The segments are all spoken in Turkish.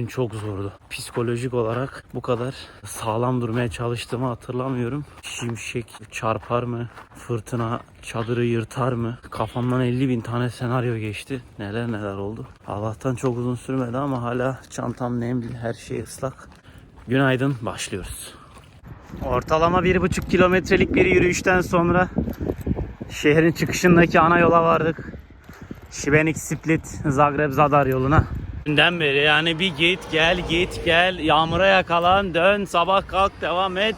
Dün çok zordu. Psikolojik olarak bu kadar sağlam durmaya çalıştığımı hatırlamıyorum. Şimşek çarpar mı? Fırtına çadırı yırtar mı? Kafamdan 50 bin tane senaryo geçti. Neler neler oldu. Allah'tan çok uzun sürmedi ama hala çantam nemli, her şey ıslak. Günaydın, başlıyoruz. Ortalama bir buçuk kilometrelik bir yürüyüşten sonra şehrin çıkışındaki ana yola vardık. Šibenik Split Zagreb Zadar yoluna. Dünden beri yani bir git gel git gel yağmura yakalan dön sabah kalk devam et.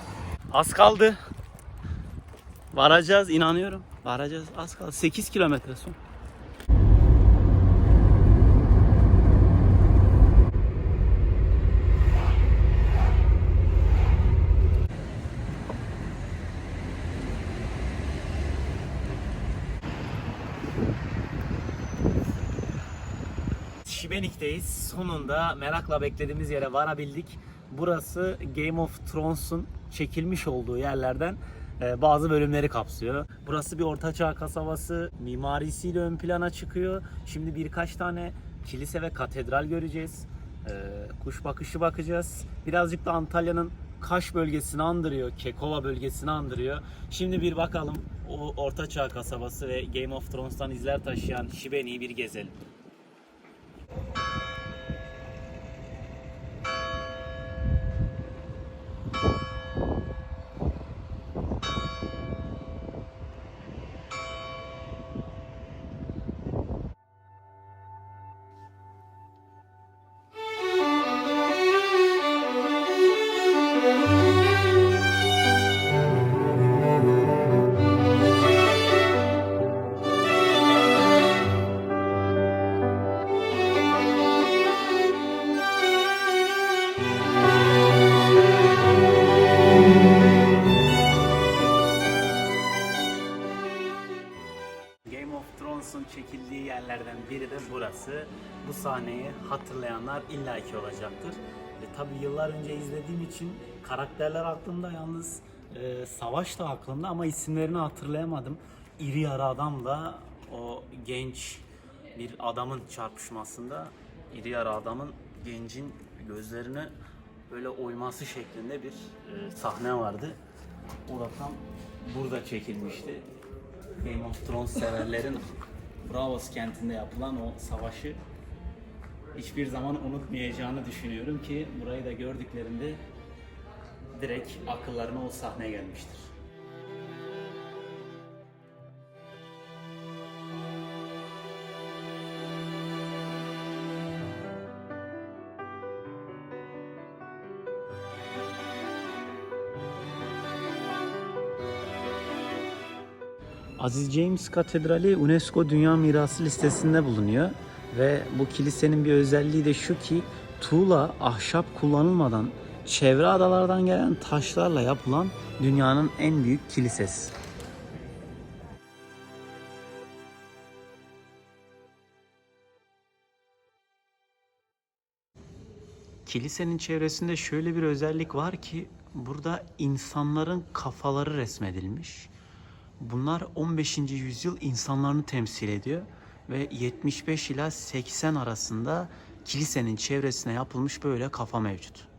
Az kaldı. Varacağız inanıyorum. Varacağız az kaldı. 8 kilometre son. Şibenik'teyiz. Sonunda merakla beklediğimiz yere varabildik. Burası Game of Thrones'un çekilmiş olduğu yerlerden e, bazı bölümleri kapsıyor. Burası bir ortaçağ kasabası. Mimarisiyle ön plana çıkıyor. Şimdi birkaç tane kilise ve katedral göreceğiz. E, Kuş bakışı bakacağız. Birazcık da Antalya'nın Kaş bölgesini andırıyor. Kekova bölgesini andırıyor. Şimdi bir bakalım o ortaçağ kasabası ve Game of Thrones'tan izler taşıyan Şibenik'i bir gezelim. Thrones'un çekildiği yerlerden biri de burası. Bu sahneyi hatırlayanlar illaki olacaktır. E, tabii yıllar önce izlediğim için karakterler aklımda yalnız e, savaş da aklımda ama isimlerini hatırlayamadım. İri yarı adamla o genç bir adamın çarpışmasında iri yarı adamın gencin gözlerini böyle oyması şeklinde bir e, sahne vardı. O da tam burada çekilmişti. Game of Thrones severlerin Bravos kentinde yapılan o savaşı hiçbir zaman unutmayacağını düşünüyorum ki burayı da gördüklerinde direkt akıllarına o sahne gelmiştir. Aziz James Katedrali UNESCO Dünya Mirası listesinde bulunuyor ve bu kilisenin bir özelliği de şu ki tuğla, ahşap kullanılmadan çevre adalardan gelen taşlarla yapılan dünyanın en büyük kilisesi. Kilisenin çevresinde şöyle bir özellik var ki burada insanların kafaları resmedilmiş. Bunlar 15. yüzyıl insanlarını temsil ediyor ve 75 ila 80 arasında kilisenin çevresine yapılmış böyle kafa mevcut.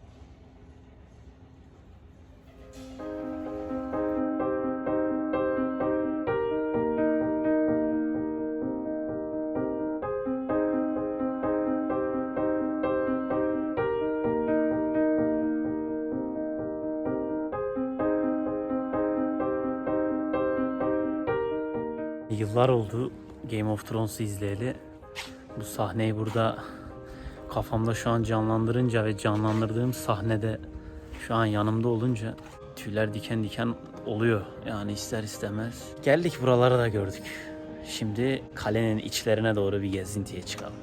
Yıllar oldu Game of Thrones'u izleyeli. Bu sahneyi burada kafamda şu an canlandırınca ve canlandırdığım sahnede şu an yanımda olunca tüyler diken diken oluyor yani ister istemez. Geldik buraları da gördük. Şimdi kalenin içlerine doğru bir gezintiye çıkalım.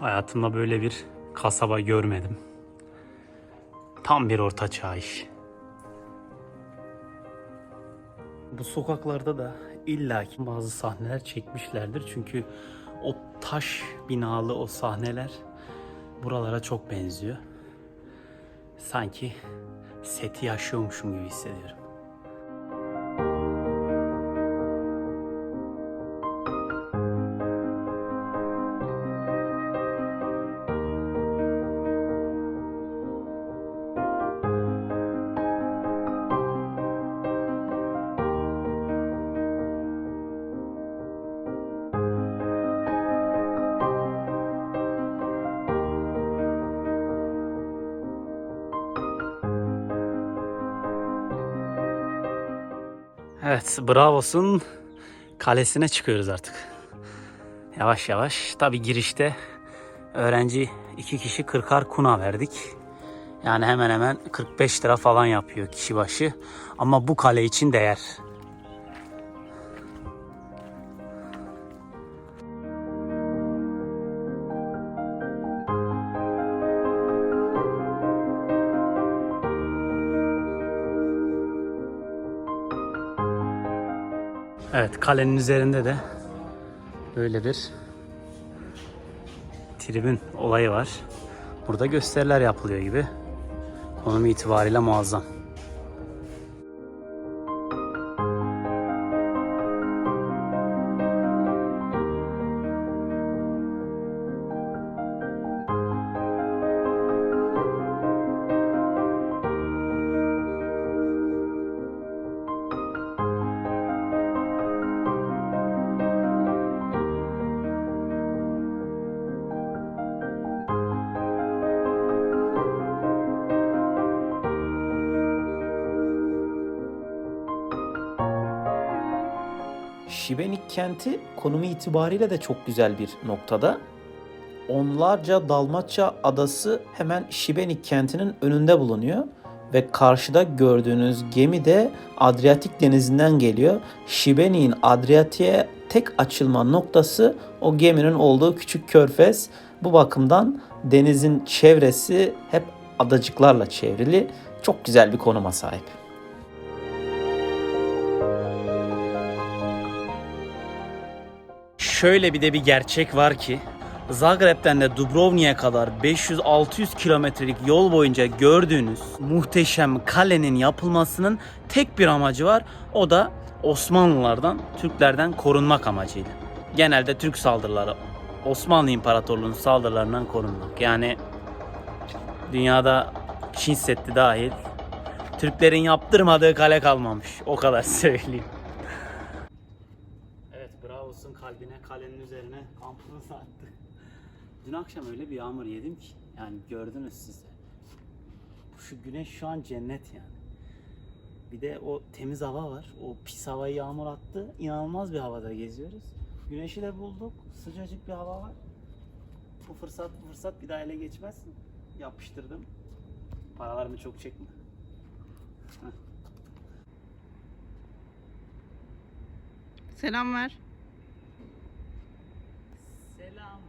Hayatımda böyle bir kasaba görmedim. Tam bir orta çağ iş. Bu sokaklarda da illaki bazı sahneler çekmişlerdir. Çünkü o taş binalı o sahneler buralara çok benziyor. Sanki seti yaşıyormuşum gibi hissediyorum. Evet, Bravos'un kalesine çıkıyoruz artık. Yavaş yavaş. Tabi girişte öğrenci iki kişi 40'ar kuna verdik. Yani hemen hemen 45 lira falan yapıyor kişi başı. Ama bu kale için değer. Evet kalenin üzerinde de böyle bir tribün olayı var. Burada gösteriler yapılıyor gibi. Konum itibariyle muazzam. Şibenik kenti konumu itibariyle de çok güzel bir noktada. Onlarca Dalmaçya adası hemen Şibenik kentinin önünde bulunuyor ve karşıda gördüğünüz gemi de Adriyatik denizinden geliyor. Şibenik'in Adriyatik'e tek açılma noktası o geminin olduğu küçük körfez. Bu bakımdan denizin çevresi hep adacıklarla çevrili. Çok güzel bir konuma sahip. Şöyle bir de bir gerçek var ki Zagreb'den de Dubrovnik'e kadar 500-600 kilometrelik yol boyunca gördüğünüz muhteşem kalenin yapılmasının tek bir amacı var. O da Osmanlılardan, Türklerden korunmak amacıydı. Genelde Türk saldırıları, Osmanlı İmparatorluğu'nun saldırılarından korunmak. Yani dünyada Çin Seddi dahil Türklerin yaptırmadığı kale kalmamış. O kadar söyleyeyim. Kalbine kalenin üzerine kampımızı attık. Dün akşam öyle bir yağmur yedim ki yani gördünüz siz de. Şu güneş şu an cennet yani. Bir de o temiz hava var. O pis havayı yağmur attı. İnanılmaz bir havada geziyoruz. Güneşi de bulduk. Sıcacık bir hava var. Bu fırsat bu fırsat bir daha ele geçmez. Yapıştırdım. Paralarımı çok çekme. Selam ver. Selam.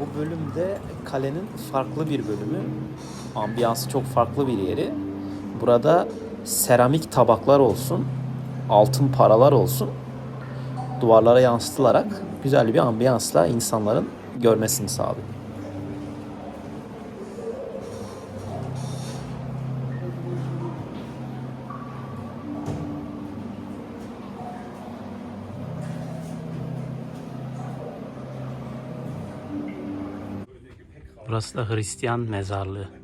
Bu bölümde kalenin farklı bir bölümü. Ambiyansı çok farklı bir yeri. Burada seramik tabaklar olsun, altın paralar olsun duvarlara yansıtılarak güzel bir ambiyansla insanların görmesini sağlıyor. Burası da Hristiyan mezarlığı.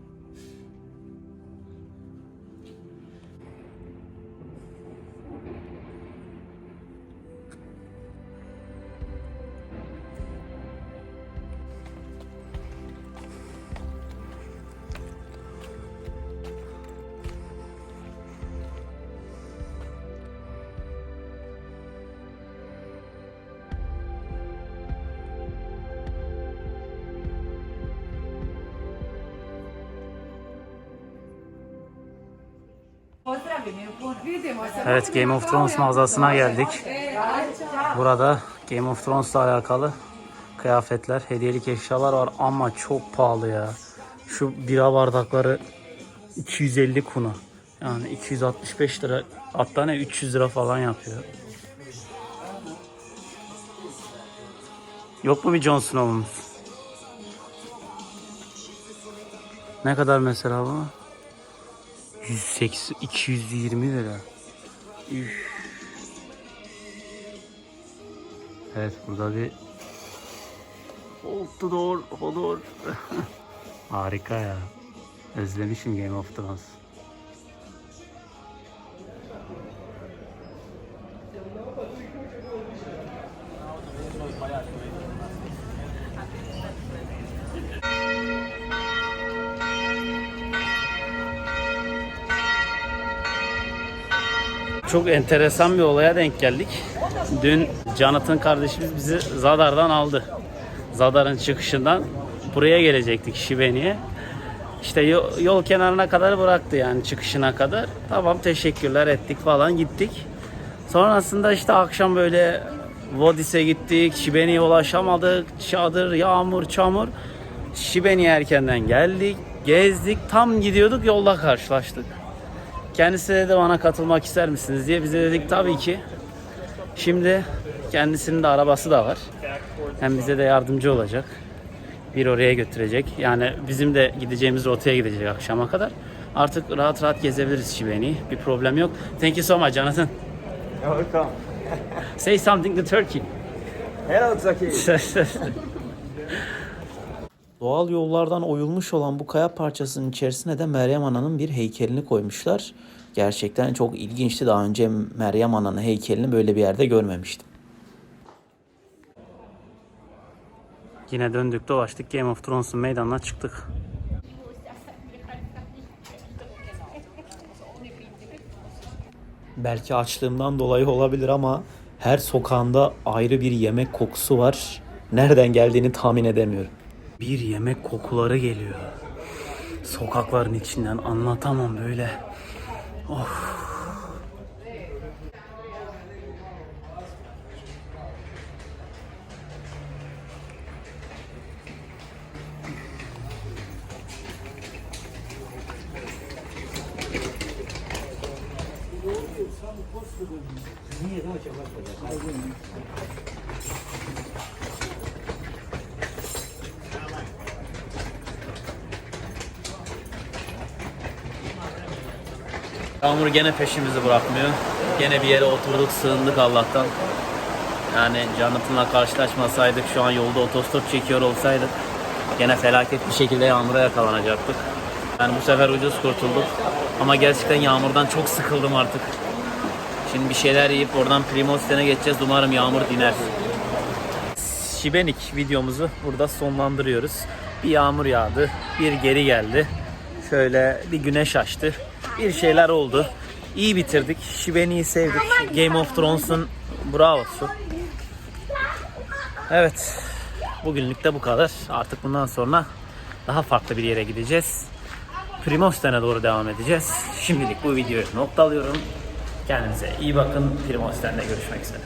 Evet Game of Thrones mağazasına geldik. Burada Game of Thrones'la alakalı kıyafetler, hediyelik eşyalar var ama çok pahalı ya. Şu bira bardakları 250 kuna. Yani 265 lira hatta ne 300 lira falan yapıyor. Yok mu bir Jon Snow'umuz? Ne kadar mesela bu? 180 220 lira. Üf. Evet burada bir the door, hold door. Harika ya. Özlemişim Game of Thrones. Çok enteresan bir olaya denk geldik. Dün Jonathan kardeşimiz bizi Zadar'dan aldı. Zadar'ın çıkışından buraya gelecektik Şibeni'ye. İşte yol kenarına kadar bıraktı yani çıkışına kadar. Tamam teşekkürler ettik falan gittik. Sonrasında işte akşam böyle Vodis'e gittik. Şibeni'ye ulaşamadık. Çadır, yağmur, çamur. Şibeni'ye erkenden geldik. Gezdik. Tam gidiyorduk yolda karşılaştık. Kendisi dedi bana katılmak ister misiniz diye. Biz de dedik tabii ki. Şimdi kendisinin de arabası da var. Hem bize de yardımcı olacak. Bir oraya götürecek. Yani bizim de gideceğimiz rotaya gidecek akşama kadar. Artık rahat rahat gezebiliriz Şibeni'yi. Bir problem yok. Thank you so much Jonathan. Welcome. Say something to Turkey. Hello, Turkey. Doğal yollardan oyulmuş olan bu kaya parçasının içerisine de Meryem Ana'nın bir heykelini koymuşlar. Gerçekten çok ilginçti. Daha önce Meryem Ana'nın heykelini böyle bir yerde görmemiştim. Yine döndük dolaştık Game of Thrones'un meydanına çıktık. Belki açlığımdan dolayı olabilir ama her sokağında ayrı bir yemek kokusu var. Nereden geldiğini tahmin edemiyorum. Bir yemek kokuları geliyor. Sokakların içinden anlatamam böyle. Of. Yağmur gene peşimizi bırakmıyor. Gene bir yere oturduk, sığındık Allah'tan. Yani Jonathan'la karşılaşmasaydık, şu an yolda otostop çekiyor olsaydık gene felaket bir şekilde yağmura yakalanacaktık. Yani bu sefer ucuz kurtulduk. Ama gerçekten yağmurdan çok sıkıldım artık. Şimdi bir şeyler yiyip oradan Primosten'e geçeceğiz. Umarım yağmur diner. Şibenik videomuzu burada sonlandırıyoruz. Bir yağmur yağdı, bir geri geldi. Şöyle bir güneş açtı. Bir şeyler oldu. İyi bitirdik. Şibeni'yi sevdik. Game of Thrones'un bravosu. Evet. Bugünlük de bu kadar. Artık bundan sonra daha farklı bir yere gideceğiz. Primosten'e doğru devam edeceğiz. Şimdilik bu videoyu noktalıyorum. Kendinize iyi bakın. Primosten'de görüşmek üzere.